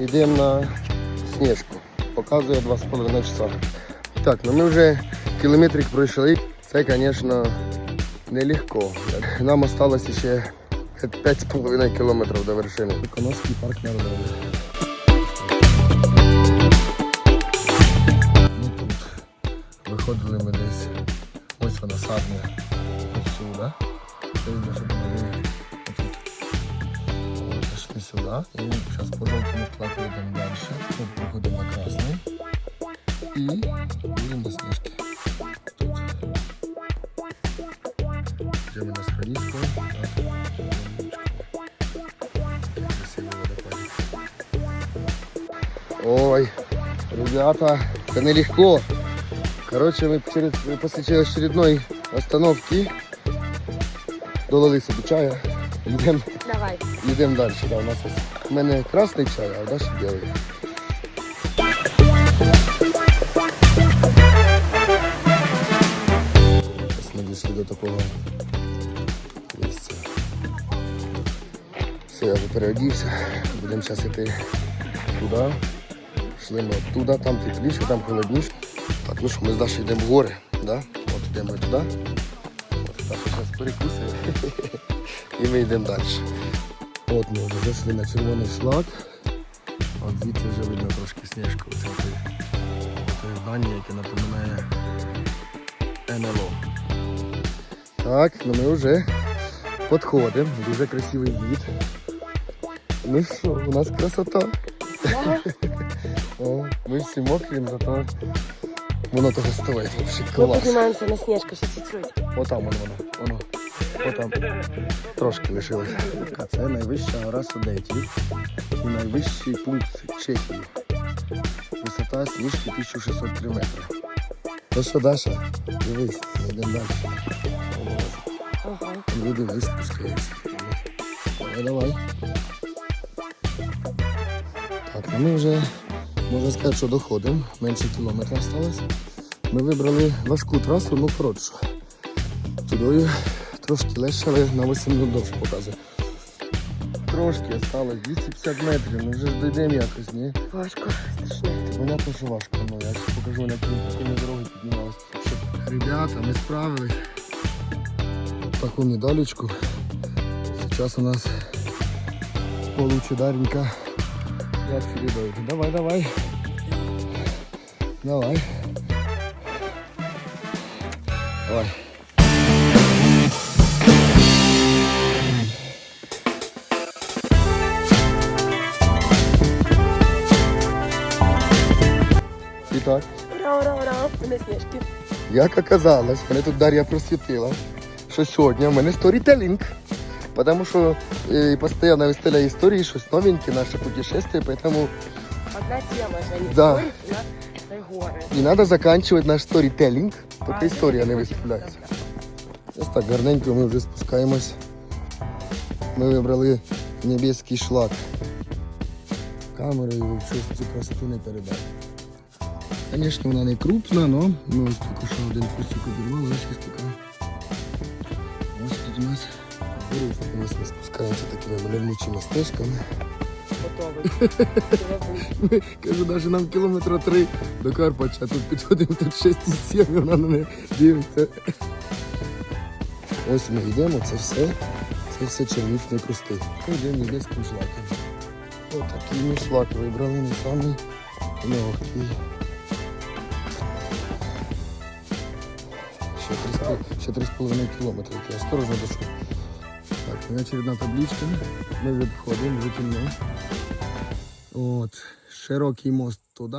йдемо на Снежку. Показує 2,5 часа. Так, ну ми вже кілометрик пройшли. Це, звісно, нелегко. Нам осталось ще 5,5 кілометрів до вершини. Коновський парк народовий. Ну тут виходили ми десь. Ось вона садня. Ось сюди. Сюди. І зараз по жовтому флаку йдемо далі. Тут проходимо на красний. І будемо на сніжки. Тут. Йдемо на Схалівську. Ой, ребята, это нелегко. Короче, мы через, после очередной остановки долили собі чая. Йдемо Давай. йдем далі. Да, у нас ось, у мене красний чай, а у Даші білий. Ось ми дійшли до такого місця. Все, я вже переодівся. Будемо зараз йти туди. Йшли ми оттуда, там тепліше, там холодніше. Так, ну що, ми з Дашою йдемо в гори, да? От йдемо туди. От Даша зараз перекусує. І ми йдемо далі. От ми вже зайшли на червоний шлак. От звідси вже видно трошки сніжку. Це той, той здання, яке напоминає НЛО. Так, ну ми вже підходимо. Дуже красивий вид. Ну що, у нас красота. О, ми всі мокрі, зато воно того стоїть. Мы клас. поднимаемся на снежку ще чуть-чуть. Отам воно, воно, воно. Отам. Трошки лишилось. А це найвища гора Судетів і найвищий пункт Чехії. Висота сніжки 1603 метри. Ну що, Даша, дивись, йдемо далі. Ага. Люди вниз спускаються. Давай, давай. Так, ну ми вже, можна сказати, що доходимо. Менше кілометра залишилось. Ми вибрали важку трасу, ну коротшу. Тудою трошки але на 8 минут довше показує. Трошки осталось 250 метрів, ми вже ж дійдемо якось, ні? Важко, страшно. Понятно, що важко, але я ж покажу, на якій якими дороги піднімалися. Ребята, ми справились. Таку медалечку. Сейчас у нас получударенька. Я чередой. Давай, давай. Давай. Давай. Итак, Ура, ура, ура. Ми на снежки. Як оказалось, мене тут Дар'я просвітила, що сьогодні в мене сторітелінг. Потому що е, постійно виставляю історії, щось новеньке, наше путешествие, поэтому Одна тема, Женя. Да. Це гори. треба закінчувати наш сторітелінг, поки історія не виставляється. Ось так гарненько ми вже спускаємось. Ми вибрали небеський шлак. Камерою щось цю красоту не передати. Звісно, вона не крупна, але ми ось тільки що один кусок обірвали, ось така. Ось тут у нас гору, ось ми спускаємося такими мальовничими стежками. Готовий. Кажу, навіть нам кілометра три до Карпача, а тут підходимо, тут 6,7, і вона на мене дивиться. Ось ми йдемо, це все, це все черничні кусти. Йдемо небеським шлаком. Ось такий ми шлак вибрали, не самий легкий. Ще 3,5 ще 3,5 кілометри, я осторожно дошов. Так, очередна табличка. Ми відходимо, витягнемо. От, широкий мост туди,